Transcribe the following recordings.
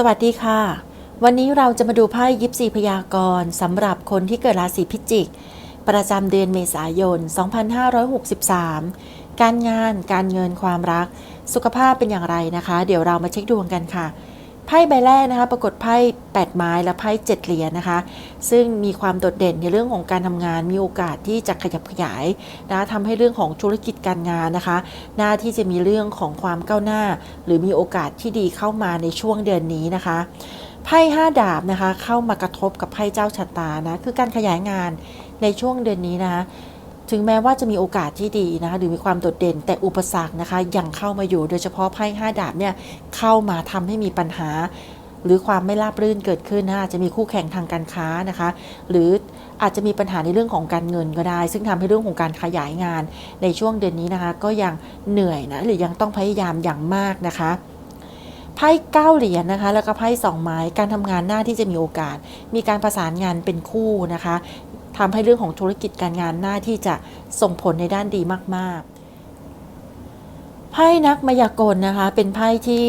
สวัสดีค่ะ วันนี้เราจะมาดูไพ่ยิปซีพยากรณ์สำหรับคนที่เกิดราศีพิจิก ประจำเดือนเมษายน 2563 การงานการเงินความรัก สุขภาพเป็นอย่างไรนะคะ เดี๋ยวเรามาเช็คดวงกันค่ะ ไพ่ใบแรกนะคะ ปรากฏไพ่8ไม้และไพ่7เหรียญนะคะ ซึ่งมีความโดดเด่นในเรื่องของการทำงาน มีโอกาสที่จะขยับขยายนะทำให้เรื่องของธุรกิจการงานนะคะ หน้าที่จะมีเรื่องของความก้าวหน้า หรือมีโอกาสที่ดีเข้ามาในช่วงเดือนนี้นะคะไพ่ห้าดาบนะคะ เข้ามากระทบกับไพ่เจ้าชะตานะ คือการขยายงานในช่วงเดือนนี้นะคะ ถึงแม้ว่าจะมีโอกาสที่ดีนะคะหรือมีความโดดเด่น แต่อุปสรรคนะคะยังเข้ามาอยู่โดยเฉพาะไพ่ห้าดาบเนี่ยเข้ามาทำให้มีปัญหา หรือความไม่ราบรื่นเกิดขึ้นนะอาจจะมีคู่แข่งทางการค้านะคะ หรืออาจจะมีปัญหาในเรื่องของการเงินก็ได้ ซึ่งทำให้เรื่องของการขยายงาน ในช่วงเดือนนี้นะคะ ก็ยังเหนื่อยนะหรือยังต้องพยายามอย่างมากนะคะไพ่เก้าเหรียญนะคะ แล้วก็ไพ่สองไม้ การทำงานหน้าที่จะมีโอกาส มีการประสานงานเป็นคู่นะคะ ทำให้เรื่องของธุรกิจการงานหน้าที่จะส่งผลในด้านดีมาก ๆไพ่นักมายากลนะคะ เป็นไพ่ที่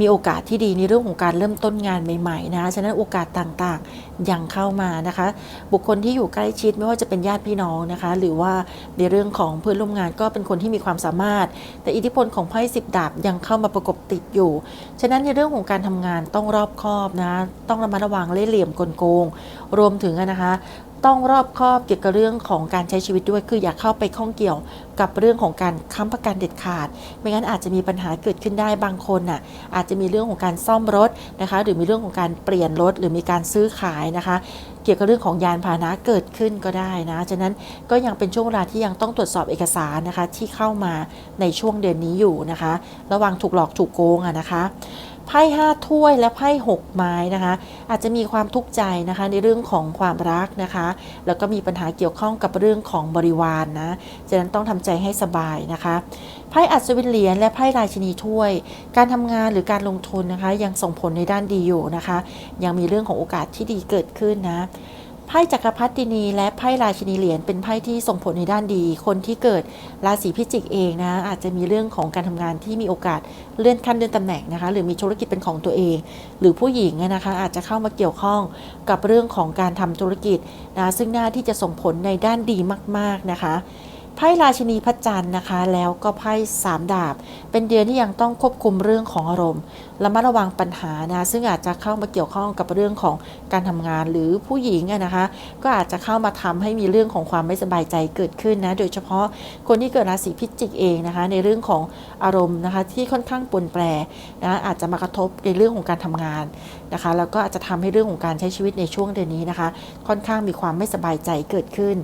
มีโอกาสที่ดีในเรื่องของการเริ่มต้นงานใหม่ๆนะคะฉะนั้นโอกาสต่างๆยังเข้ามานะคะ บุคคลที่อยู่ใกล้ชิดไม่ว่าจะเป็นญาติพี่น้องนะคะ หรือว่าในเรื่องของเพื่อนร่วมงานก็เป็นคนที่มีความสามารถ แต่อิทธิพลของไพ่สิบดาบยังเข้ามาประกบติดอยู่ ฉะนั้นในเรื่องของการทำงานต้องรอบคอบนะต้องระมัดระวังเล่ห์เหลี่ยมกลโกง รวมถึงนะคะ ต้องรอบคอบเกี่ยวกับเรื่องของการใช้ชีวิตด้วย คืออย่าเข้าไปข้องเกี่ยวกับเรื่องของการค้ำประกันเด็ดขาด ไม่งั้นอาจจะมีปัญหาเกิดขึ้นได้บางคนน่ะอาจจะมีเรื่องของการซ่อมรถนะคะ หรือมีเรื่องของการเปลี่ยนรถ หรือมีการซื้อขายนะคะ เกี่ยวกับเรื่องของยานพาหนะเกิดขึ้นก็ได้นะฉะนั้นก็ยังเป็นช่วงเวลาที่ยังต้องตรวจสอบเอกสารนะคะ ที่เข้ามาในช่วงเดือนนี้อยู่นะคะ ระวังถูกหลอกถูกโกงอะนะคะ ไพ่ห้าถ้วยและไพ่หกไม้นะคะ อาจจะมีความทุกข์ใจนะคะในเรื่องของความรักนะคะ แล้วก็มีปัญหาเกี่ยวข้องกับเรื่องของบริวารนนะฉะนั้นต้องทำใจให้สบายนะคะไพ่อัศวินเหรียญและไพ่ราชินีถ้วย การทำงานหรือการลงทุนนะคะ ยังส่งผลในด้านดีอยู่นะคะ ยังมีเรื่องของโอกาสที่ดีเกิดขึ้นนะ ไพ่จักรพรรดินี และไพ่ราชินีเหรียญเป็นไพ่ที่ส่งผลในด้านดี คนที่เกิดราศีพิจิกเองนะอาจจะมีเรื่องของการทำงานที่มีโอกาสเลื่อนขั้นเลื่อนตำแหน่งนะคะหรือมีธุรกิจเป็นของตัวเอง หรือผู้หญิงนะคะอาจจะเข้ามาเกี่ยวข้องกับเรื่องของการทำธุรกิจนะซึ่งหน้าที่จะส่งผลในด้านดีมาก ๆนะคะ ไพ่ราชินีพระจันทร์นะคะ แล้วก็ไพ่สามดาบ เป็นเดือนที่ยังต้องควบคุมเรื่องของอารมณ์ระมัดระวังปัญหานะซึ่งอาจจะเข้ามาเกี่ยวข้องกับเรื่องของการทำงานหรือผู้หญิงนะคะ ก็อาจจะเข้ามาทำให้มีเรื่องของความไม่สบายใจเกิดขึ้นนะโดยเฉพาะคนที่เกิดราศีพิจิกเองนะคะ ในเรื่องของอารมณ์นะคะที่ค่อนข้างปนแปรนะอาจจะมากระทบในเรื่องของการทำงาน นะคะ แล้วก็อาจจะทำให้เรื่องของการใช้ชีวิตในช่วงเดือนนี้นะคะ ค่อนข้างมีความไม่สบายใจเกิดขึ้น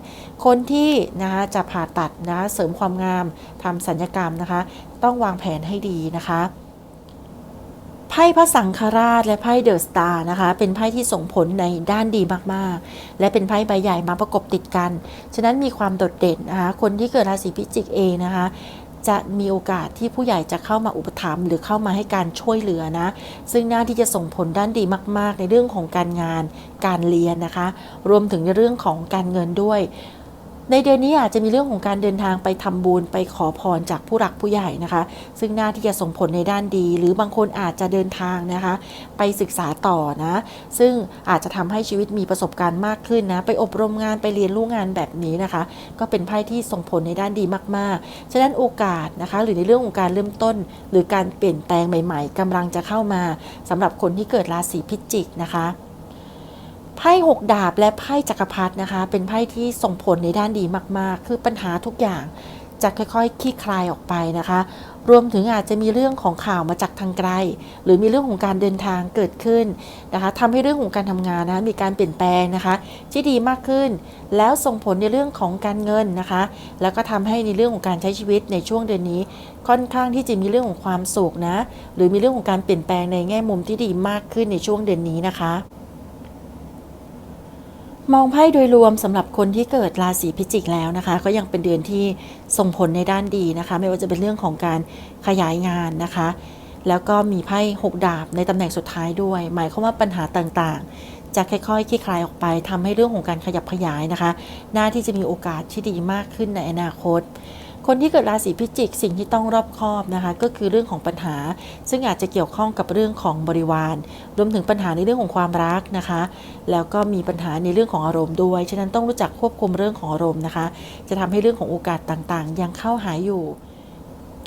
คนที่นะคะจะผ่าตัดนะเสริมความงามทำสัญญกรรมนะคะ ต้องวางแผนให้ดีนะคะไพ่พระสังฆราชและไพ่เดอะสตาร์นะคะ เป็นไพ่ที่ส่งผลในด้านดีมากๆ และเป็นไพ่ใบใหญ่มาประกบติดกัน ฉะนั้นมีความโดดเด่นนะคะ คนที่เกิดราศีพิจิกเองนะคะ จะมีโอกาสที่ผู้ใหญ่จะเข้ามาอุปถัมภ์หรือเข้ามาให้การช่วยเหลือนะ ซึ่งน่าที่จะส่งผลด้านดีมาก ๆ ในเรื่องของการงาน การเรียนนะคะ รวมถึงในเรื่องของการเงินด้วย ในเดือนนี้อาจจะมีเรื่องของการเดินทางไปทำบุญไปขอพรจากผู้หลักผู้ใหญ่นะคะ ซึ่งน้าที่จะส่งผลในด้านดี หรือบางคนอาจจะเดินทางนะคะ ไปศึกษาต่อนะ ซึ่งอาจจะทำให้ชีวิตมีประสบการณ์มากขึ้นนะ ไปอบรมงานไปเรียนรู้งานแบบนี้นะคะ ก็เป็นไพ่ที่ส่งผลในด้านดีมากๆ ฉะนั้นโอกาสนะคะ หรือในเรื่องของการเริ่มต้น หรือการเปลี่ยนแปลงใหม่ ๆกำลังจะเข้ามาสำหรับคนที่เกิดราศีพิจิกนะคะ ไพ่หกดาบและไพ่จักรพรรดินะคะ เป็นไพ่ที่ส่งผลในด้านดีมาก ๆ คือปัญหาทุกอย่างจะค่อยๆคลี่คลายออกไปนะคะ รวมถึงอาจจะมีเรื่องของข่าวมาจากทางไกล หรือมีเรื่องของการเดินทางเกิดขึ้นนะคะทำให้เรื่องของการทำงานนะมีการเปลี่ยนแปลงนะคะ ที่ดีมากขึ้น แล้วส่งผลในเรื่องของการเงินนะคะ แล้วก็ทำให้ในเรื่องของการใช้ชีวิตในช่วงเดือนนี้ ค่อนข้างที่จะมีเรื่องของความสุขนะ หรือมีเรื่องของการเปลี่ยนแปลงในแง่มุมที่ดีมากขึ้นในช่วงเดือนนี้นะคะ มองไพ่โดยรวมสำหรับคนที่เกิดราศีพิจิกแล้วนะคะ ก็ยังเป็นเดือนที่ส่งผลในด้านดีนะคะ ไม่ว่าจะเป็นเรื่องของการขยายงานนะคะ แล้วก็มีไพ่หกดาบในตำแหน่งสุดท้ายด้วย หมายความว่าปัญหาต่างๆ จะค่อยๆคลี่คลายออกไปทำให้เรื่องของการขยับขยายนะคะ หน้าที่จะมีโอกาสที่ดีมากขึ้นในอนาคต คนที่เกิดราศีพิจิก สิ่งที่ต้องรอบคอบนะคะ ก็คือเรื่องของปัญหา ซึ่งอาจจะเกี่ยวข้องกับเรื่องของบริวาร รวมถึงปัญหาในเรื่องของความรักนะคะ แล้วก็มีปัญหาในเรื่องของอารมณ์ด้วย ฉะนั้นต้องรู้จักควบคุมเรื่องของอารมณ์นะคะ จะทำให้เรื่องของโอกาสต่างๆ ยังเข้าหายอยู่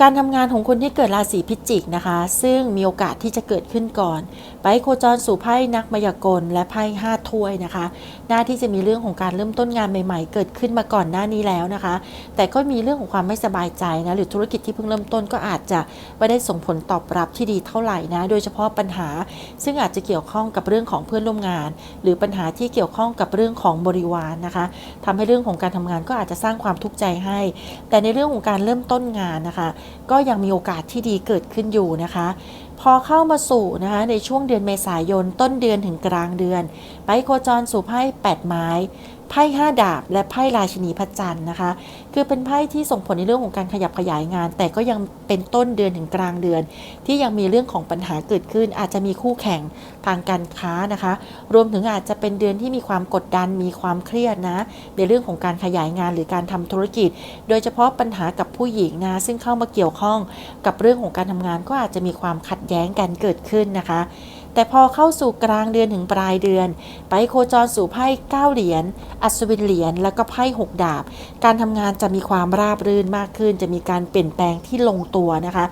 การทำงานของคนที่เกิดราศีพิจิกนะคะ ซึ่งมีโอกาสที่จะเกิดขึ้นก่อน ไปโคจรสู่ไพ่นักมายากลและไพ่ห้าถ้วยนะคะ หน้าที่จะมีเรื่องของการเริ่มต้นงานใหม่ ๆ เกิดขึ้นมาก่อนหน้านี้แล้วนะคะ แต่ก็มีเรื่องของความไม่สบายใจนะหรือธุรกิจที่เพิ่งเริ่มต้นก็อาจจะไม่ได้ส่งผลตอบรับที่ดีเท่าไหร่นะ โดยเฉพาะปัญหา ซึ่งอาจจะเกี่ยวข้องกับเรื่องของเพื่อนร่วมงาน หรือปัญหาที่เกี่ยวข้องกับเรื่องของบริวารนะคะทำให้เรื่องของการทำงานก็อาจจะสร้างความทุกข์ใจให้ แต่ในเรื่องของการเริ่มต้นงานนะคะ ก็ยังมีโอกาสที่ดีเกิดขึ้นอยู่นะคะ พอเข้ามาสู่นะคะในช่วงเดือนเมษายนต้นเดือนถึงกลางเดือน ไปโคจรสู่ไพ่8ไม้ ไพ่5ดาบ และไพ่ราชินีพระจันทร์นะคะ คือเป็นไพ่ที่ส่งผลในเรื่องของการขยับขยายงาน แต่ก็ยังเป็นต้นเดือนถึงกลางเดือน ที่ยังมีเรื่องของปัญหาเกิดขึ้น อาจจะมีคู่แข่งทางการค้านะคะ รวมถึงอาจจะเป็นเดือนที่มีความกดดันมีความเครียดนะ ในเรื่องของการขยายงานหรือการทำธุรกิจ โดยเฉพาะปัญหากับผู้หญิงนะซึ่งเข้ามาเกี่ยวข้องกับเรื่องของการทำงานก็อาจจะมีความขัดแย้งกันเกิดขึ้นนะคะ แต่พอเข้าสู่กลางเดือนถึงปลายเดือน ไปโคจรสู่ไพ่9เหรียญ อัศวินเหรียญ แล้วก็ไพ่6ดาบ การทำงานจะมีความราบรื่นมากขึ้น จะมีการเปลี่ยนแปลงที่ลงตัวนะคะ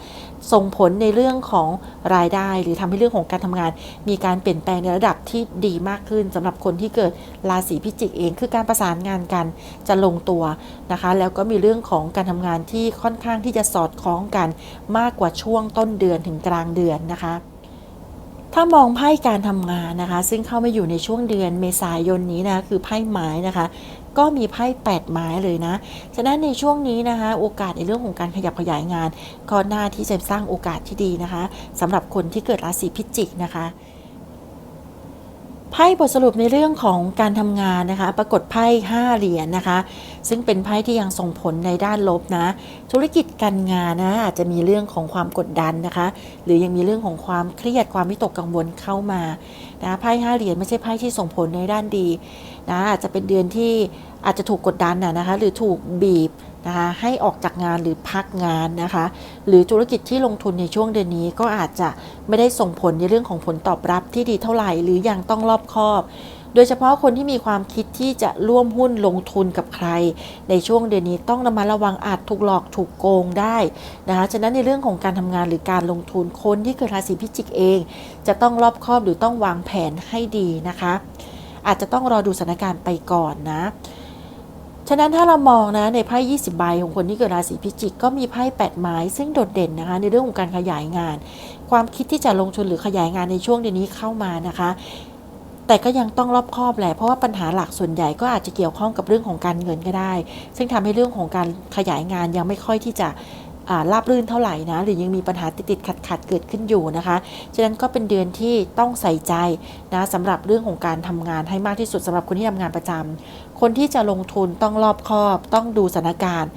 ส่งผลในเรื่องของรายได้หรือทำให้เรื่องของการทำงาน มีการเปลี่ยนแปลงในระดับที่ดีมากขึ้นสำหรับคนที่เกิดราศีพิจิกเอง คือการประสานงานกันจะลงตัวนะคะ แล้วก็มีเรื่องของการทำงานที่ค่อนข้างที่จะสอดคล้องกันมากกว่าช่วงต้นเดือนถึงกลางเดือนนะคะ ถ้ามองไพ่การทำงานนะคะ ซึ่งเข้ามาอยู่ในช่วงเดือนเมษายนนี้นะคือไพ่ไม้นะคะ ก็มีไพ่8ไม้เลยนะ ฉะนั้นในช่วงนี้นะคะ โอกาสในเรื่องของการขยับขยายงานก็น่าที่จะสร้างโอกาสที่ดีนะคะสำหรับคนที่เกิดราศีพิจิกนะคะ ไพ่บทสรุปในเรื่องของการทำงานนะคะ ปรากฏไพ่5เหรียญนะคะ ซึ่งเป็นไพ่ที่ยังส่งผลในด้านลบนะ ธุรกิจการงานนะอาจจะมีเรื่องของความกดดันนะคะ หรือยังมีเรื่องของความเครียดความวิตกกังวลเข้ามานะไพ่ห้าเหรียญไม่ใช่ไพ่ที่ส่งผลในด้านดีนะอาจจะเป็นเดือนที่ อาจจะถูกกดดันนะนะคะหรือถูกบีบนะคะให้ออกจากงานหรือพักงานนะคะหรือธุรกิจที่ลงทุนในช่วงเดือนนี้ก็อาจจะไม่ได้ส่งผลในเรื่องของผลตอบรับที่ดีเท่าไหร่ หรือยังต้องรอบคอบ โดยเฉพาะคนที่มีความคิดที่จะร่วมหุ้นลงทุนกับใคร ในช่วงเดือนนี้ต้องระมัดระวังอาจถูกหลอกถูกโกงได้นะคะฉะนั้นในเรื่องของการทำงานหรือการลงทุนคนที่เกิดราศีพิจิกเอง จะต้องรอบคอบหรือต้องวางแผนให้ดีนะคะ อาจจะต้องรอดูสถานการณ์ไปก่อนนะ ฉะนั้นถ้าเรามองนะในไพ่ 20 ใบของคนที่เกิดราศีพิจิกก็มีไพ่8ไม้ ซึ่งโดดเด่นนะคะในเรื่องของการขยายงาน ความคิดที่จะลงทุนหรือขยายงานในช่วงเดือนนี้เข้ามานะคะ แต่ก็ยังต้องรอบคอบแหละเพราะว่าปัญหาหลักส่วนใหญ่ก็อาจจะเกี่ยวข้องกับเรื่องของการเงินก็ได้ ซึ่งทำให้เรื่องของการขยายงานยังไม่ค่อยที่จะราบรื่นเท่าไหร่นะ หรือยังมีปัญหาติดๆขัดๆเกิดขึ้นอยู่นะคะ ฉะนั้นก็เป็นเดือนที่ต้องใส่ใจนะสำหรับเรื่องของการทำงานให้มากที่สุดสำหรับคนที่ทำงานประจำ คนที่จะลงทุนต้องรอบคอบ ต้องดูสถานการณ์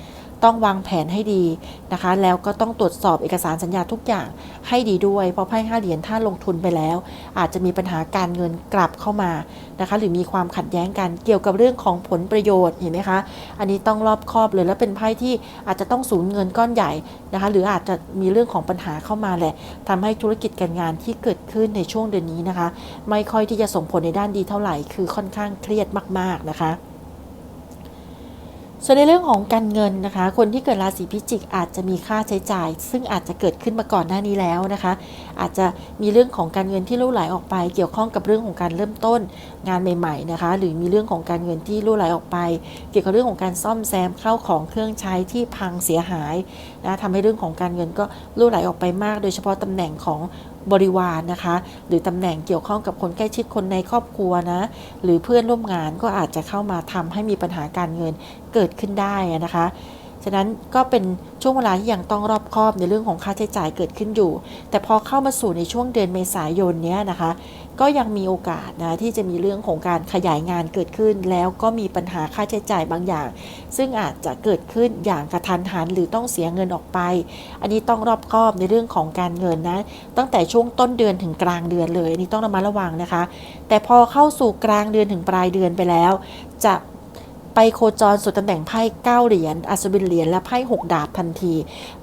ต้องวางแผนให้ดีนะคะ แล้วก็ต้องตรวจสอบเอกสารสัญญาทุกอย่างให้ดีด้วย เพราะไพ่ห้าเหรียญถ้าลงทุนไปแล้ว อาจจะมีปัญหาการเงินกลับเข้ามานะคะ หรือมีความขัดแย้งกันเกี่ยวกับเรื่องของผลประโยชน์เห็นไหมคะ อันนี้ต้องรอบคอบเลยแล้วเป็นไพ่ที่อาจจะต้องสูญเงินก้อนใหญ่นะคะ หรืออาจจะมีเรื่องของปัญหาเข้ามาแหละทำให้ธุรกิจการงานที่เกิดขึ้นในช่วงเดือนนี้นะคะ ไม่ค่อยที่จะส่งผลในด้านดีเท่าไหร่ คือค่อนข้างเครียดมาก ๆนะคะ ส่วนในเรื่องของการเงินนะคะ คนที่เกิดราศีพิจิกอาจจะมีค่าใช้จ่าย ซึ่งอาจจะเกิดขึ้นมาก่อนหน้านี้แล้วนะคะ อาจจะมีเรื่องของการเงินที่รั่วไหลออกไป เกี่ยวข้องกับเรื่องของการเริ่มต้นงานใหม่ๆนะคะ หรือมีเรื่องของการเงินที่รั่วไหลออกไป เกี่ยวกับเรื่องของการซ่อมแซมเข้าของเครื่องใช้ที่พังเสียหายนะทำให้เรื่องของการเงินก็รั่วไหลออกไปมาก โดยเฉพาะตำแหน่งของ บริวารนะคะ หรือตำแหน่งเกี่ยวข้องกับคนใกล้ชิดคนในครอบครัวนะ หรือเพื่อนร่วมงานก็อาจจะเข้ามาทำให้มีปัญหาการเงินเกิดขึ้นได้นะคะ ฉะนั้นก็เป็นช่วงเวลาที่ยังต้องรอบคอบในเรื่องของค่าใช้จ่ายเกิดขึ้นอยู่ แต่พอเข้ามาสู่ในช่วงเดือนเมษายนเนี้ยนะคะ ก็ยังมีโอกาสนะที่จะมีเรื่องของการขยายงานเกิดขึ้น แล้วก็มีปัญหาค่าใช้จ่ายบางอย่าง ซึ่งอาจจะเกิดขึ้นอย่างกระทันหันหรือต้องเสียเงินออกไป อันนี้ต้องรอบคอบในเรื่องของการเงินนะตั้งแต่ช่วงต้นเดือนถึงกลางเดือนเลยอันนี้ต้องระมัดระวังนะคะ แต่พอเข้าสู่กลางเดือนถึงปลายเดือนไปแล้ว จะ ไปโคจรสู่ตำแหน่งไพ่เก้าเหรียญอัศวินเหรียญและไพ่หกดาบทันที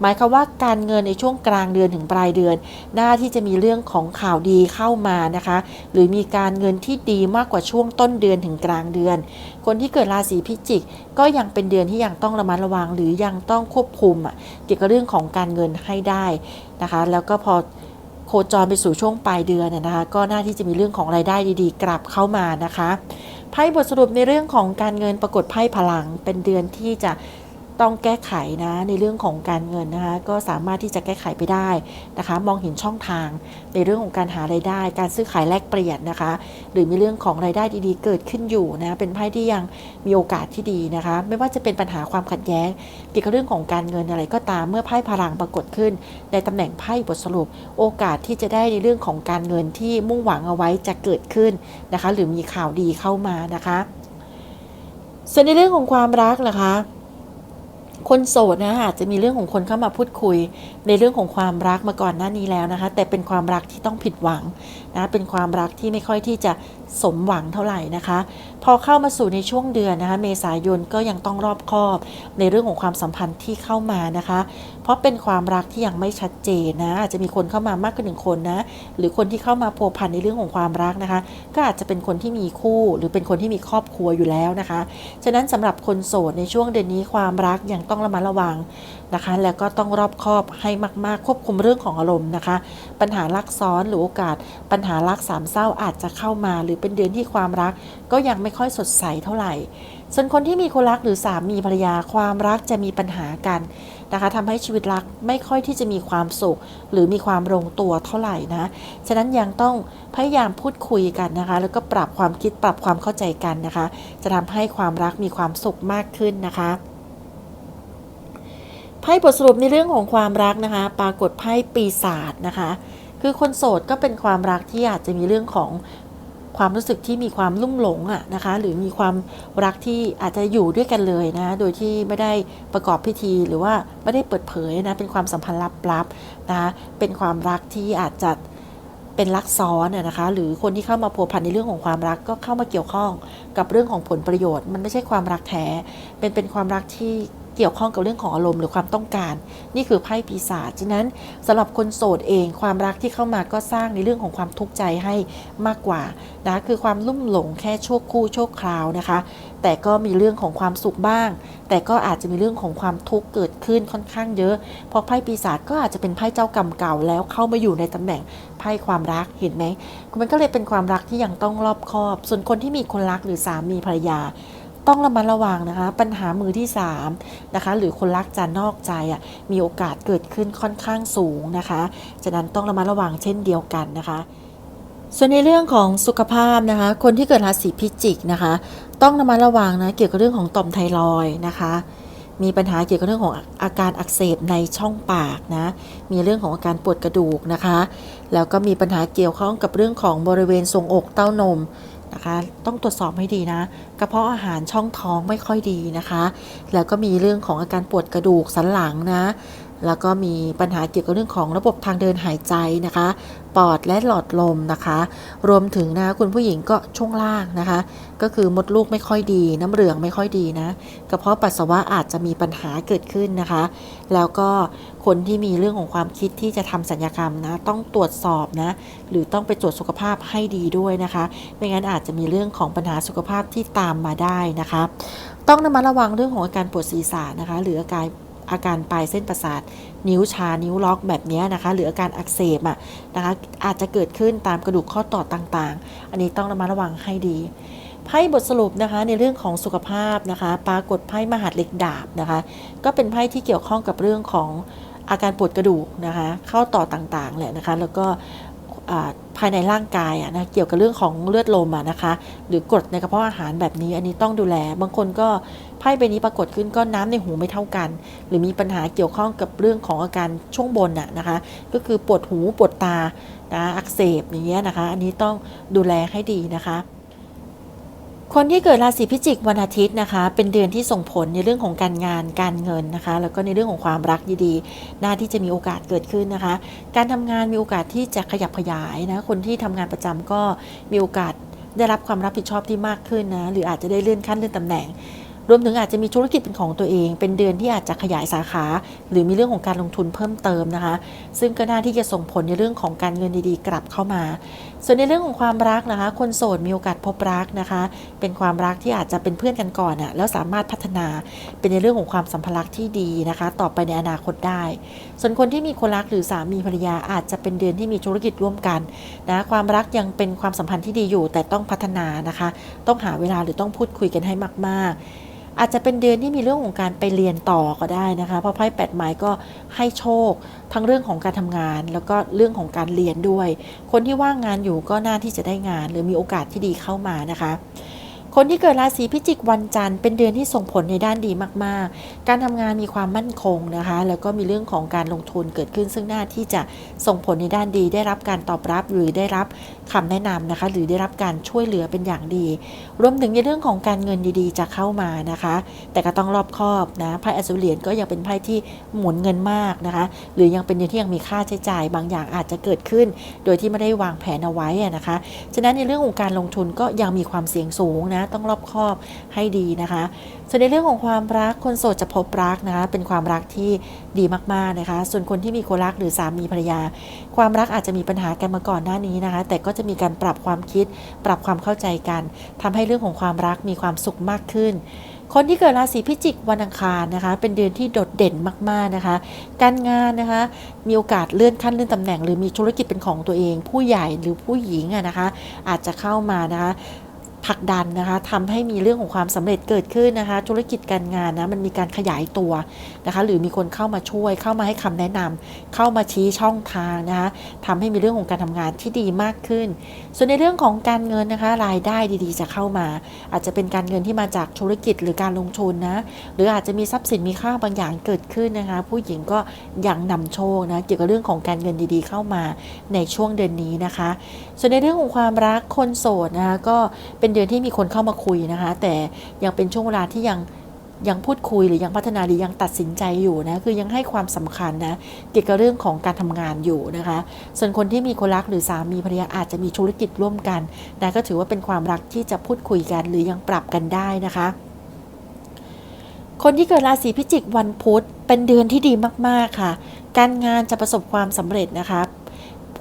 หมายความว่าการเงินในช่วงกลางเดือนถึงปลายเดือน หน้าที่จะมีเรื่องของข่าวดีเข้ามานะคะ หรือมีการเงินที่ดีมากกว่าช่วงต้นเดือนถึงกลางเดือน คนที่เกิดราศีพิจิก ก็ยังเป็นเดือนที่ยังต้องระมัดระวัง หรือยังต้องควบคุมเกี่ยวกับเรื่องของการเงินให้ได้นะคะ แล้วก็พอโคจรไปสู่ช่วงปลายเดือนนะนะคะ ก็น่าที่จะมีเรื่องของรายได้ดีๆ กลับเข้ามานะคะ ไพ่บทสรุปในเรื่องของการเงินปรากฏไพ่พลัง เป็นเดือนที่จะ ต้องแก้ไขนะในเรื่องของการเงินนะคะก็สามารถที่จะแก้ไขไปได้นะคะ มองเห็นช่องทางในเรื่องของการหารายได้ การซื้อขายแลกเปลี่ยนนะคะ หรือมีเรื่องของรายได้ดีๆ เกิดขึ้นอยู่นะเป็นไพ่ที่ยังมีโอกาสที่ดีนะคะ ไม่ว่าจะเป็นปัญหาความขัดแย้งเกี่ยวกับเรื่องของการเงินอะไรก็ตามเมื่อไพ่พลังปรากฏขึ้น ในตำแหน่งไพ่บทสรุป โอกาสที่จะได้ในเรื่องของการเงินที่มุ่งหวังเอาไว้จะเกิดขึ้นนะคะ หรือมีข่าวดีเข้ามานะคะ ส่วนในเรื่องของความรักล่ะคะ คนโสดนะอาจจะมีเรื่องของคนเข้ามาพูดคุยในเรื่องของความรักมาก่อนหน้านี้แล้วนะคะ แต่เป็นความรักที่ต้องผิดหวัง นะเป็นความรักที่ไม่ค่อยที่จะสมหวังเท่าไหร่นะคะ พอเข้ามาสู่ในช่วงเดือนนะคะ เมษายนก็ยังต้องรอบคอบ ในเรื่องของความสัมพันธ์ที่เข้ามานะคะ เพราะเป็นความรักที่ยังไม่ชัดเจนนะอาจจะมีคนเข้ามามากกว่าหนึ่งคนนะหรือคนที่เข้ามาพัวพันในเรื่องของความรักนะคะ ก็อาจจะเป็นคนที่มีคู่ หรือเป็นคนที่มีครอบครัวอยู่แล้วนะคะ ฉะนั้นสำหรับคนโสดในช่วงเดือนนี้ความรักยังต้องระมัดระวัง นะคะ แล้วก็ต้องรอบคอบให้มาก ๆ ควบคุมเรื่องของอารมณ์นะคะ ปัญหารักซ้อนหรือโอกาส ปัญหารักสามเศร้าอาจจะเข้ามา หรือเป็นเดือนที่ความรัก ก็ยังไม่ค่อยสดใสเท่าไหร่ ส่วนคนที่มีคนรักหรือสามีภรรยาความรักจะมีปัญหากันนะคะทำให้ชีวิตรักไม่ค่อยที่จะมีความสุข หรือมีความลงตัวเท่าไหร่นะฉะนั้นยังต้องพยายามพูดคุยกันนะคะ แล้วก็ปรับความคิดปรับความเข้าใจกันนะคะ จะทำให้ความรักมีความสุขมากขึ้นนะคะ ไพ่บทสรุปในเรื่องของความรักนะคะ ปรากฏไพ่ปีศาจนะคะ คือคนโสดก็เป็นความรักที่อาจจะมีเรื่องของความรู้สึกที่มีความลุ่มหลงอะนะคะ หรือมีความรักที่อาจจะอยู่ด้วยกันเลยนะ โดยที่ไม่ได้ประกอบพิธีหรือว่าไม่ได้เปิดเผยนะ เป็นความสัมพันธ์ลับๆนะคะเป็นความรักที่อาจจะเป็นรักซ้อนนะคะ หรือคนที่เข้ามาพัวพันในเรื่องของความรักก็เข้ามาเกี่ยวข้องกับเรื่องของผลประโยชน์ มันไม่ใช่ความรักแท้ เป็นเป็นความรักที่ เกี่ยวข้องกับเรื่องของอารมณ์หรือความต้องการ นี่คือไพ่ปีศาจฉะนั้นสำหรับคนโสดเองความรักที่เข้ามาก็สร้างในเรื่องของความทุกข์ใจให้มากกว่านะคือความลุ่มหลงแค่ชั่วคู่ชั่วคราวนะคะ แต่ก็มีเรื่องของความสุขบ้าง แต่ก็อาจจะมีเรื่องของความทุกข์เกิดขึ้นค่อนข้างเยอะ เพราะไพ่ปีศาจก็อาจจะเป็นไพ่เจ้ากรรมเก่าแล้วเข้ามาอยู่ในตำแหน่งไพ่ความรักเห็นไหมมันก็เลยเป็นความรักที่ยังต้องรอบคอบ ส่วนคนที่มีคนรักหรือสามีภรรยา ต้องระมัดระวังนะคะ ปัญหามือที่3นะคะหรือคนรักจะนอกใจอะมีโอกาสเกิดขึ้นค่อนข้างสูงนะคะฉะนั้นต้องระมัดระวังเช่นเดียวกันนะคะ ส่วนในเรื่องของสุขภาพนะคะ คนที่เกิดราศีพิจิกนะคะ ต้องระมัดระวังนะเกี่ยวกับเรื่องของต่อมไทรอยนะคะมีปัญหาเกี่ยวกับเรื่องของอาการอักเสบในช่องปากนะ มีเรื่องของอาการปวดกระดูกนะคะ แล้วก็มีปัญหาเกี่ยวข้องกับเรื่องของบริเวณทรงอกเต้านม นะคะ ต้องตรวจสอบให้ดีนะ กระเพาะอาหารช่องท้องไม่ค่อยดีนะคะ แล้วก็มีเรื่องของอาการปวดกระดูกสันหลังนะ แล้วก็มีปัญหาเกี่ยวกับเรื่องของระบบทางเดินหายใจนะคะ ปอดและหลอดลมนะคะ รวมถึงนะคุณผู้หญิงก็ช่วงล่างนะคะ ก็คือมดลูกไม่ค่อยดี น้ำเหลืองไม่ค่อยดีนะกระเพาะปัสสาวะอาจจะมีปัญหาเกิดขึ้นนะคะ แล้วก็คนที่มีเรื่องของความคิดที่จะทำสัญญกรรมนะ ต้องตรวจสอบนะ หรือต้องไปตรวจสุขภาพให้ดีด้วยนะคะ ไม่งั้นอาจจะมีเรื่องของปัญหาสุขภาพที่ตามมาได้นะคะ ต้องระมัดระวังเรื่องของอาการปวดศีรษะนะคะ หรืออาการอาการปลายเส้นประสาท นิ้วชา นิ้วล็อกแบบนี้นะคะ หรืออาการอักเสบอะนะคะ อาจจะเกิดขึ้นตามกระดูกข้อต่อต่างๆ อันนี้ต้องระมัดระวังให้ดีไพ่บทสรุปนะคะในเรื่องของสุขภาพนะคะ ปรากฏไพ่มหาดเหล็กดาบนะคะ ก็เป็นไพ่ที่เกี่ยวข้องกับเรื่องของอาการปวดกระดูกนะคะ เข้าต่อต่างๆแหละนะคะ แล้วก็ ภายในร่างกายอะนะเกี่ยวกับเรื่องของเลือดลมอะนะคะ หรือกรดในกระเพาะอาหารแบบนี้ อันนี้ต้องดูแล บางคนก็ไพ่ใบนี้ปรากฏขึ้นก็น้ำในหูไม่เท่ากัน หรือมีปัญหาเกี่ยวข้องกับเรื่องของอาการช่วงบนอะนะคะ ก็คือปวดหูปวดตานะอักเสบอย่างเงี้ยนะคะ อันนี้ต้องดูแลให้ดีนะคะ คนที่เกิดราศีพิจิกวันอาทิตย์นะคะ เป็นเดือนที่ส่งผลในเรื่องของการงานการเงินนะคะ แล้วก็ในเรื่องของความรักดีๆน่าที่จะมีโอกาสเกิดขึ้นนะคะ การทำงานมีโอกาสที่จะขยับขยายนะคนที่ทำงานประจำก็มีโอกาสได้รับความรับผิดชอบที่มากขึ้นนะหรืออาจจะได้เลื่อนขั้นเลื่อนตำแหน่ง รวมถึงอาจจะมีธุรกิจเป็นของตัวเอง เป็นเดือนที่อาจจะขยายสาขา หรือมีเรื่องของการลงทุนเพิ่มเติมนะคะ ซึ่งก็น่าที่จะส่งผลในเรื่องของการเงินดีๆ กลับเข้ามา ส่วนในเรื่องของความรักนะคะ คนโสดมีโอกาสพบรักนะคะ เป็นความรักที่อาจจะเป็นเพื่อนกันก่อนอะแล้วสามารถพัฒนาเป็นในเรื่องของความสัมพันธ์ที่ดีนะคะ ต่อไปในอนาคตได้ ส่วนคนที่มีคนรักหรือสามีภรรยาอาจจะเป็นเดือนที่มีธุรกิจร่วมกันนะความรักยังเป็นความสัมพันธ์ที่ดีอยู่ แต่ต้องพัฒนานะคะ ต้องหาเวลาหรือต้องพูดคุยกันให้มาก ๆ อาจจะเป็นเดือนที่มีเรื่องของการไปเรียนต่อก็ได้นะคะ เพราะไพ่แปดไม้ก็ให้โชค ทั้งเรื่องของการทำงาน แล้วก็เรื่องของการเรียนด้วย คนที่ว่างงานอยู่ก็น่าที่จะได้งาน หรือมีโอกาสที่ดีเข้ามานะคะ คนที่เกิดราศีพิจิกวันจันทร์เป็นเดือนที่ส่งผลในด้านดีมาก ๆ การทำงานมีความมั่นคงนะคะ แล้วก็มีเรื่องของการลงทุนเกิดขึ้น ซึ่งหน้าที่จะส่งผลในด้านดี ได้รับการตอบรับหรือได้รับคำแนะนำนะคะ หรือได้รับการช่วยเหลือเป็นอย่างดี รวมถึงในเรื่องของการเงินดีๆ จะเข้ามานะคะ แต่ก็ต้องรอบคอบนะไพ่อัศวินเรียญก็ยังเป็นไพ่ที่หมุนเงินมากนะคะ หรือยังเป็นเดือนที่ยังมีค่าใช้จ่าย บางอย่างอาจจะเกิดขึ้น โดยที่ไม่ได้วางแผนเอาไว้นะคะ ฉะนั้นในเรื่องของการลงทุนก็ยังมีความเสี่ยงสูงนะต้องรอบคอบให้ดีนะคะ ส่วนในเรื่องของความรักคนโสดจะพบรักนะคะเป็นความรักที่ดีมากๆนะคะ ส่วนคนที่มีคนรักหรือสามีภรรยา ความรักอาจจะมีปัญหากันมาก่อนหน้านี้นะคะ แต่ก็จะมีการปรับความคิด ปรับความเข้าใจกันทำให้เรื่องของความรักมีความสุขมากขึ้นคนที่เกิดราศีพิจิกวันอังคารนะคะ เป็นเดือนที่โดดเด่นมากๆนะคะ การงานนะคะ มีโอกาสเลื่อนขั้นเลื่อนตำแหน่ง หรือมีธุรกิจเป็นของตัวเอง ผู้ใหญ่หรือผู้หญิงอะนะคะ อาจจะเข้ามานะคะ ผลักดันนะคะทำให้มีเรื่องของความสำเร็จเกิดขึ้นนะคะ ธุรกิจการงานนะมันมีการขยายตัวนะคะ หรือมีคนเข้ามาช่วยเข้ามาให้คำแนะนำเข้ามาชี้ช่องทางนะคะทำให้มีเรื่องของการทำงานที่ดีมากขึ้น ส่วนในเรื่องของการเงินนะคะ รายได้ดีๆ จะเข้ามา อาจจะเป็นการเงินที่มาจากธุรกิจหรือการลงทุนนะหรืออาจจะมีทรัพย์สินมีค่าบางอย่างเกิดขึ้นนะคะ ผู้หญิงก็ยังนำโชคนะเกี่ยวกับเรื่องของการเงินดีๆ เข้ามาในช่วงเดือนนี้นะคะ ส่วนในเรื่องของความรักคนโสดนะคะก็เป็นเดือนที่มีคนเข้ามาคุยนะคะ แต่ยังเป็นช่วงเวลาที่ยังยังพูดคุยหรือยังพัฒนาหรือยังตัดสินใจอยู่นะคือยังให้ความสำคัญนะเกี่ยวกับเรื่องของการทำงานอยู่นะคะ ส่วนคนที่มีคนรักหรือสามีภรรยาอาจจะมีธุรกิจร่วมกันนะก็ถือว่าเป็นความรักที่จะพูดคุยกันหรือยังปรับกันได้นะคะ คนที่เกิดราศีพิจิกวันพุธเป็นเดือนที่ดีมากๆค่ะ การงานจะประสบความสำเร็จนะคะ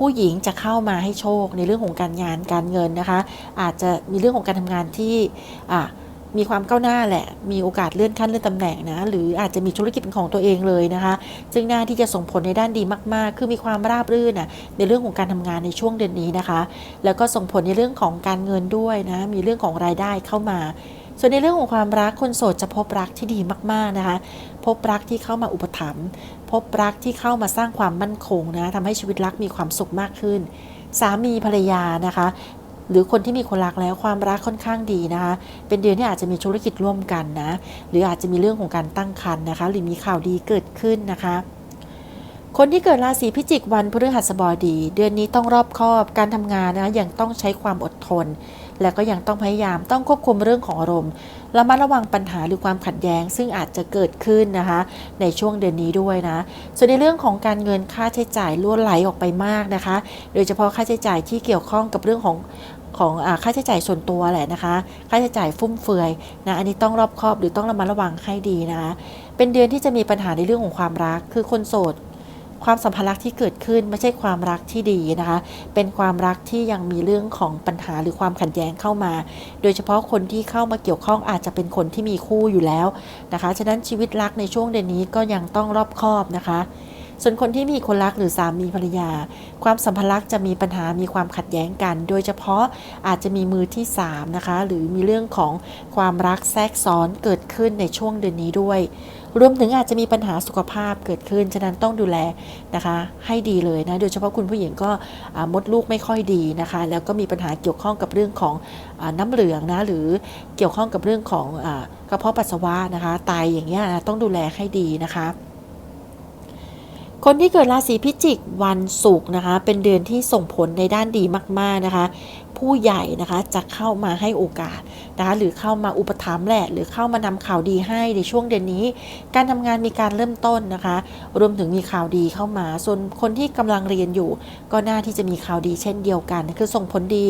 ผู้หญิงจะเข้ามาให้โชคในเรื่องของการงานการเงินนะคะ อาจจะมีเรื่องของการทำงานที่มีความก้าวหน้าแหละ มีโอกาสเลื่อนขั้นเลื่อนตำแหน่งนะ หรืออาจจะมีธุรกิจเป็นของตัวเองเลยนะคะ ซึ่งหน้าที่จะส่งผลในด้านดีมาก ๆ คือมีความราบรื่นนะในเรื่องของการทำงานในช่วงเดือนนี้นะคะ แล้วก็ส่งผลในเรื่องของการเงินด้วยนะ มีเรื่องของรายได้เข้ามา ส่วนในเรื่องของความรักคนโสดจะพบรักที่ดีมาก ๆ นะคะ พบรักที่เข้ามาอุปถัมภ์ พบรักที่เข้ามาสร้างความมั่นคงนะทำให้ชีวิตรักมีความสุขมากขึ้น สามีภรรยานะคะ หรือคนที่มีคนรักแล้วความรักค่อนข้างดีนะคะ เป็นเดือนที่อาจจะมีธุรกิจร่วมกันนะหรืออาจจะมีเรื่องของการตั้งครรภ์นะคะ หรือมีข่าวดีเกิดขึ้นนะคะคนที่เกิดราศีพิจิกวันพฤหัสบดี เดือนนี้ต้องรอบคอบการทำงานนะยังต้องใช้ความอดทน และก็ยังต้องพยายามต้องควบคุมเรื่องของอารมณ์ระมัดระวังปัญหาหรือความขัดแย้ง ซึ่งอาจจะเกิดขึ้นนะคะ ในช่วงเดือนนี้ด้วยนะ ส่วนในเรื่องของการเงินค่าใช้จ่ายล้วนไหลออกไปมากนะคะ โดยเฉพาะค่าใช้จ่ายที่เกี่ยวข้องกับเรื่องของของอค่าใช้จ่ายส่วนตัวแหละนะคะ ค่าใช้จ่ายฟุ่มเฟือยนะอันนี้ต้องรอบคอบหรือต้องระมัดระวังให้ดีนะคะ เป็นเดือนที่จะมีปัญหาในเรื่องของความรัก คือคนโสด ความสัมพันธ์รักที่เกิดขึ้นไม่ใช่ความรักที่ดีนะคะ เป็นความรักที่ยังมีเรื่องของปัญหาหรือความขัดแย้งเข้ามา โดยเฉพาะคนที่เข้ามาเกี่ยวข้องอาจจะเป็นคนที่มีคู่อยู่แล้วนะคะ ฉะนั้นชีวิตรักในช่วงเดือนนี้ก็ยังต้องรอบคอบนะคะส่วนคนที่มีคนรักหรือสามีภรรยา ความสัมพันธ์รักจะมีปัญหามีความขัดแย้งกัน โดยเฉพาะอาจจะมีมือที่3นะคะหรือมีเรื่องของความรักแทรกซ้อนเกิดขึ้นในช่วงเดือนนี้ด้วย รวมถึงอาจจะมีปัญหาสุขภาพเกิดขึ้น ฉะนั้นต้องดูแลนะคะ ให้ดีเลยนะ โดยเฉพาะคุณผู้หญิงก็มดลูกไม่ค่อยดีนะคะ แล้วก็มีปัญหาเกี่ยวข้องกับเรื่องของอน้ำเหลืองนะ หรือเกี่ยวข้องกับเรื่องของอกระเพาะปัสสาวะนะคะ ไตอย่างเงี้ยนะต้องดูแลให้ดีนะคะคนที่เกิดราศีพิจิกวันศุกร์นะคะ เป็นเดือนที่ส่งผลในด้านดีมาก ๆ นะคะ ผู้ใหญ่นะคะจะเข้ามาให้โอกาสนะคะหรือเข้ามาอุปถัมภ์แหละหรือเข้ามานำข่าวดีให้ในช่วงเดือนนี้ การทำงานมีการเริ่มต้นนะคะ รวมถึงมีข่าวดีเข้ามา ส่วนคนที่กำลังเรียนอยู่ ก็น่าที่จะมีข่าวดีเช่นเดียวกัน คือส่งผลดี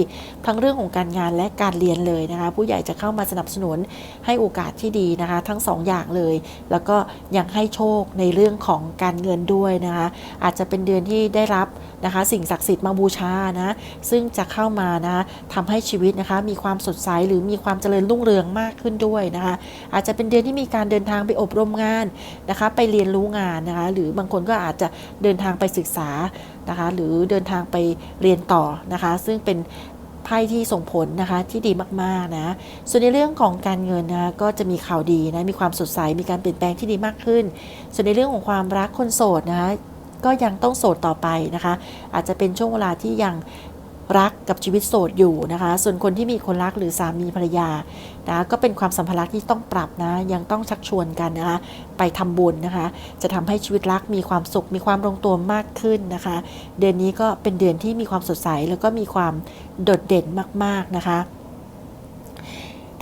ทั้งเรื่องของการงานและการเรียนเลยนะคะ ผู้ใหญ่จะเข้ามาสนับสนุนให้โอกาสที่ดีนะคะ ทั้งสองอย่างเลย แล้วก็ยังให้โชคในเรื่องของการเงินด้วยนะคะ อาจจะเป็นเดือนที่ได้รับนะคะ สิ่งศักดิ์สิทธิ์มาบูชานะ ซึ่งจะเข้ามานะทำให้ชีวิตนะคะมีความสดใสหรือมีความเจริญรุ่งเรืองมากขึ้นด้วยนะคะ อาจจะเป็นเดือนที่มีการเดินทางไปอบรมงานนะคะ ไปเรียนรู้งานนะคะ หรือบางคนก็อาจจะเดินทางไปศึกษานะคะ หรือเดินทางไปเรียนต่อนะคะ ซึ่งเป็นไพ่ที่ส่งผลนะคะที่ดีมากๆนะ ส่วนในเรื่องของการเงินนะคะก็จะมีข่าวดีนะมีความสดใสมีการเปลี่ยนแปลงที่ดีมากขึ้น ส่วนในเรื่องของความรักคนโสดนะคะก็ยังต้องโสดต่อไปนะคะ อาจจะเป็นช่วงเวลาที่ยัง รักกับชีวิตโสดอยู่นะคะ ส่วนคนที่มีคนรักหรือสามีภรรยานะก็เป็นความสัมพันธ์ที่ต้องปรับนะยังต้องชักชวนกันนะคะไปทำบุญนะคะ จะทำให้ชีวิตรักมีความสุขมีความลงตัวมากขึ้นนะคะ เดือนนี้ก็เป็นเดือนที่มีความสดใสแล้วก็มีความโดดเด่นมากๆนะคะ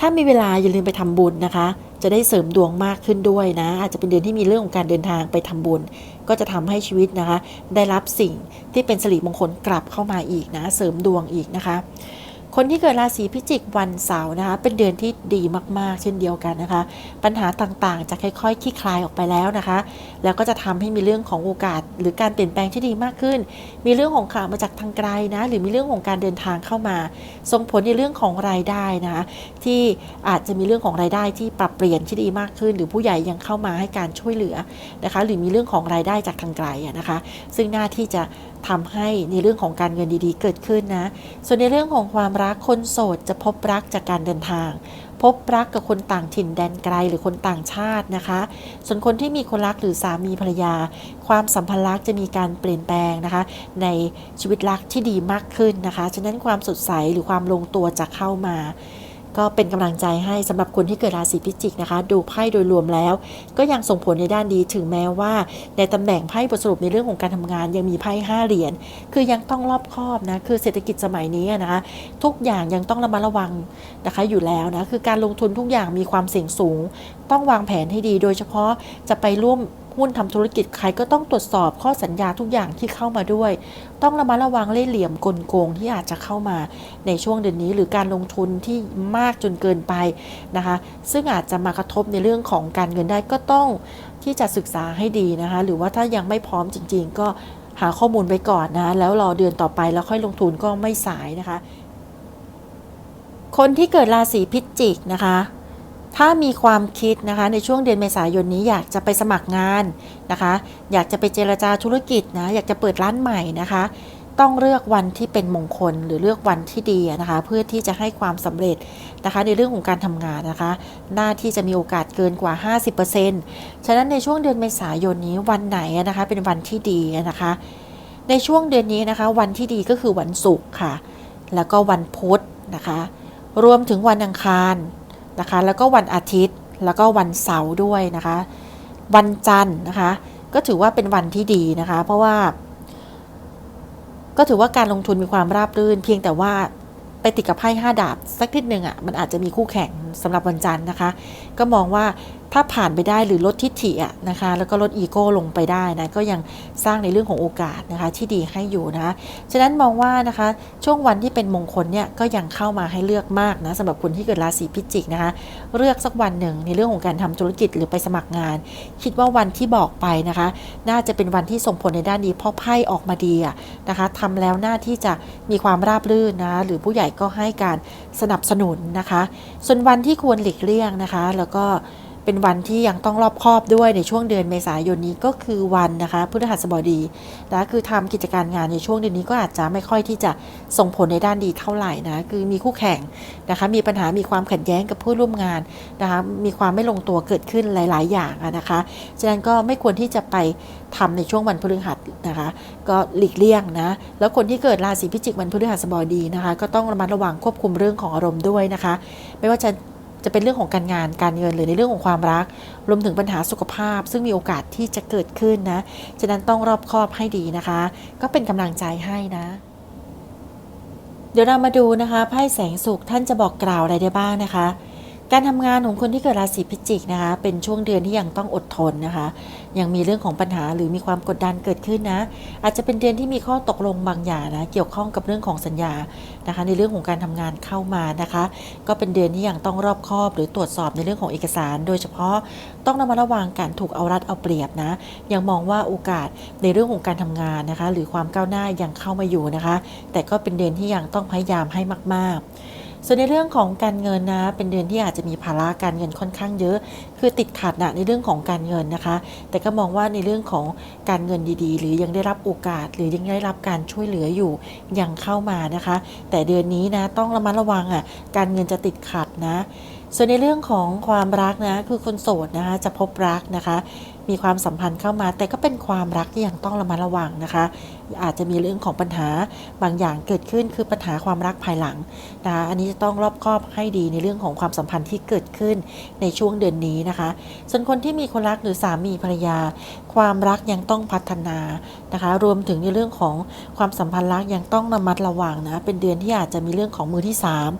ถ้ามีเวลาอย่าลืมไปทำบุญนะคะจะได้เสริมดวงมากขึ้นด้วยนะ อาจจะเป็นเดือนที่มีเรื่องของการเดินทางไปทำบุญ ก็จะทำให้ชีวิตนะคะ ได้รับสิ่งที่เป็นสิริมงคลกลับเข้ามาอีกนะ เสริมดวงอีกนะคะ คนที่เกิดราศีพิจิกวันเสาร์นะคะ เป็นเดือนที่ดีมากๆ เช่นเดียวกันนะคะ ปัญหาต่างๆ จะค่อยๆคลี่คลายออกไปแล้วนะคะ แล้วก็จะทำให้มีเรื่องของโอกาส หรือการเปลี่ยนแปลงที่ดีมากขึ้น มีเรื่องของข่าวมาจากทางไกลนะหรือมีเรื่องของการเดินทางเข้ามา ส่งผลในเรื่องของรายได้นะคะที่อาจจะมีเรื่องของรายได้ที่ปรับเปลี่ยนที่ดีมากขึ้น หรือผู้ใหญ่ยังเข้ามาให้การช่วยเหลือนะคะ หรือมีเรื่องของรายได้จากทางไกลนะคะ ซึ่งหน้าที่จะทำให้ในเรื่องของการเงินดีๆ เกิดขึ้นนะ ส่วนในเรื่องของความรักคนโสดจะพบรักจากการเดินทาง พบรักกับคนต่างถิ่นแดนไกลหรือคนต่างชาตินะคะ ส่วนคนที่มีคนรักหรือสามีภรรยา ความสัมพันธ์รักจะมีการเปลี่ยนแปลงนะคะ ในชีวิตรักที่ดีมากขึ้นนะคะ ฉะนั้นความสดใสหรือความลงตัวจะเข้ามา ก็เป็นกำลังใจให้สำหรับคนที่เกิดราศีพิจิกนะคะ ดูไพ่โดยรวมแล้ว ก็ยังส่งผลในด้านดีถึงแม้ว่า ในตำแหน่งไพ่บทสรุปในเรื่องของการทำงาน ยังมีไพ่ห้าเหรียญคือยังต้องรอบคอบนะคือเศรษฐกิจสมัยนี้นะคะทุกอย่างยังต้องระมัดระวังนะคะอยู่แล้วนะคือการลงทุนทุกอย่างมีความเสี่ยงสูง ต้องวางแผนให้ดี โดยเฉพาะจะไปร่วม หุ้นทำธุรกิจใครก็ต้องตรวจสอบข้อสัญญาทุกอย่างที่เข้ามาด้วย ต้องระมัดระวังเล่ห์เหลี่ยมกลโกงที่อาจจะเข้ามาในช่วงเดือนนี้ หรือการลงทุนที่มากจนเกินไปนะคะ ซึ่งอาจจะมากระทบในเรื่องของการเงินได้ก็ต้องที่จะศึกษาให้ดีนะคะ หรือว่าถ้ายังไม่พร้อมจริง ๆ ก็หาข้อมูลไว้ก่อนนะแล้วรอเดือนต่อไปแล้วค่อยลงทุนก็ไม่สายนะคะ คนที่เกิดราศีพิจิกนะคะ ถ้ามีความคิดนะคะในช่วงเดือนเมษายนนี้อยากจะไปสมัครงานนะคะ อยากจะไปเจรจาธุรกิจนะ อยากจะเปิดร้านใหม่นะคะ ต้องเลือกวันที่เป็นมงคลหรือเลือกวันที่ดีนะคะ เพื่อที่จะให้ความสำเร็จนะคะ ในเรื่องของการทำงานนะคะ หน้าที่จะมีโอกาสเกินกว่า 50%ฉะนั้นในช่วงเดือนเมษายนนี้วันไหนนะคะ เป็นวันที่ดีนะคะ ในช่วงเดือนนี้นะคะ วันที่ดีก็คือวันศุกร์ค่ะ แล้วก็วันพุธนะคะ รวมถึงวันอังคาร นะคะ แล้วก็วันอาทิตย์แล้วก็วันเสาร์ด้วยนะคะ วันจันทร์นะคะ ก็ถือว่าเป็นวันที่ดีนะคะ เพราะว่า ก็ถือว่าการลงทุนมีความราบรื่น เพียงแต่ว่าไปติดกับไพ่ห้าดาบสักนิดหนึ่งอะมันอาจจะมีคู่แข่งสำหรับวันจันทร์นะคะ ก็มองว่าถ้าผ่านไปได้หรือลดทิฐิอะนะคะ แล้วก็ลดอีโก้ลงไปได้นะก็ยังสร้างในเรื่องของโอกาสนะคะที่ดีให้อยู่นะะฉะนั้นมองว่านะคะช่วงวันที่เป็นมงคลเนี่ยก็ยังเข้ามาให้เลือกมากนะสำหรับคนที่เกิดราศีพิจิกนะคะ เลือกสักวันหนึ่งในเรื่องของการทำธุรกิจหรือไปสมัครงาน คิดว่าวันที่บอกไปนะคะ น่าจะเป็นวันที่ส่งผลในด้านดีเพราะไพ่ออกมาดีอะนะคะทำแล้วหน้าที่จะมีความราบรื่นนะหรือผู้ใหญ่ก็ให้การสนับสนุนนะคะ ส่วนวันที่ควรหลีกเลี่ยงนะคะ แล้วก็ เป็นวันที่ยังต้องรอบคอบด้วยในช่วงเดือนเมษายนนี้ก็คือวันนะคะพฤหัสบดีนะคือทำกิจการงานในช่วงเดือนนี้ก็อาจจะไม่ค่อยที่จะส่งผลในด้านดีเท่าไหร่นะคือมีคู่แข่งนะคะมีปัญหามีความขัดแย้งกับผู้ร่วมงานนะคะมีความไม่ลงตัวเกิดขึ้นหลาย ๆ อย่างนะคะฉะนั้นก็ไม่ควรที่จะไปทำในช่วงวันพฤหัสนะคะก็หลีกเลี่ยงนะแล้วคนที่เกิดราศีพิจิกวันพฤหัสบดีนะคะก็ต้องระมัดระวังควบคุมเรื่องของอารมณ์ด้วยนะคะ ไม่ว่าจะ จะเป็นเรื่องของการงานการเงินหรือในเรื่องของความรัก รวมถึงปัญหาสุขภาพ ซึ่งมีโอกาสที่จะเกิดขึ้นนะฉะนั้นต้องรอบคอบให้ดีนะคะ ก็เป็นกำลังใจให้นะ เดี๋ยวเรามาดูนะคะไพ่แสงสุขท่านจะบอกกล่าวอะไรได้บ้างนะคะ การทำงานของคนที่เกิดราศีพิจิกนะคะ เป็นช่วงเดือนที่ยังต้องอดทนนะคะ ยังมีเรื่องของปัญหาหรือมีความกดดันเกิดขึ้นนะ อาจจะเป็นเดือนที่มีข้อตกลงบางอย่างนะ เกี่ยวข้องกับเรื่องของสัญญานะคะ ในเรื่องของการทำงานเข้ามานะคะ ก็เป็นเดือนที่ยังต้องรอบคอบ หรือตรวจสอบในเรื่องของเอกสาร โดยเฉพาะต้องระมัดระวังการถูกเอารัดเอาเปรียบนะ ยังมองว่าโอกาสในเรื่องของการทำงานนะคะ หรือความก้าวหน้ายังเข้ามาอยู่นะคะ แต่ก็เป็นเดือนที่ยังต้องพยายามให้มาก ๆ ส่วนในเรื่องของการเงินนะ เป็นเดือนที่อาจจะมีภาระการเงินค่อนข้างเยอะ คือติดขัดนะในเรื่องของการเงินนะคะ แต่ก็มองว่าในเรื่องของการเงินดีๆ หรือยังได้รับโอกาส หรือยังได้รับการช่วยเหลืออยู่ยังเข้ามานะคะ แต่เดือนนี้นะต้องระมัดระวังอะการเงินจะติดขัดนะ ส่วนในเรื่องของความรักนะคือคนโสดนะคะจะพบรักนะคะมีความสัมพันธ์เข้ามา แต่ก็เป็นความรักที่ยังต้องระมัดระวังนะคะ อาจจะมีเรื่องของปัญหาบางอย่างเกิดขึ้นคือปัญหาความรักภายหลังนะคะอันนี้จะต้องรอบคอบให้ดีในเรื่องของความสัมพันธ์ที่เกิดขึ้นในช่วงเดือนนี้นะคะ ส่วนคนที่มีคนรักหรือสามีภรรยา ความรักยังต้องพัฒนานะคะ รวมถึงในเรื่องของความสัมพันธ์รักยังต้องระมัดระวังนะเป็นเดือนที่อาจจะมีเรื่องของมือที่สาม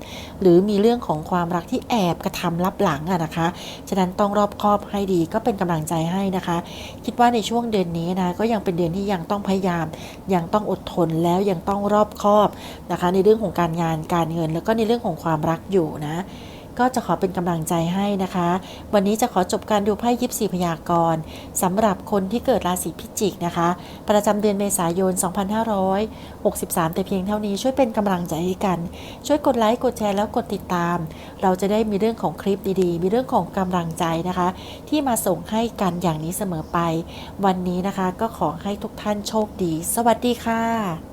หรือมีเรื่องของความรักที่แอบกระทำลับหลังอะนะคะฉะนั้นต้องรอบคอบให้ดีก็เป็นกำลังใจให้นะคะ คิดว่าในช่วงเดือนนี้นะก็ยังเป็นเดือนที่ยังต้องพยายามยังต้องอดทนแล้วยังต้องรอบคอบนะคะ ในเรื่องของการงานการเงิน แล้วก็ในเรื่องของความรักอยู่นะ ก็จะขอเป็นกำลังใจให้นะคะ วันนี้จะขอจบการดูไพ่ยิปซีพยากรณ์สำหรับคนที่เกิดราศีพิจิกนะคะ ประจำเดือนเมษายน 2563 แต่เพียงเท่านี้ช่วยเป็นกำลังใจให้กัน ช่วยกดไลค์กดแชร์แล้วกดติดตาม เราจะได้มีเรื่องของคลิปดีๆ มีเรื่องของกำลังใจนะคะ ที่มาส่งให้กันอย่างนี้เสมอไป วันนี้นะคะก็ขอให้ทุกท่านโชคดี สวัสดีค่ะ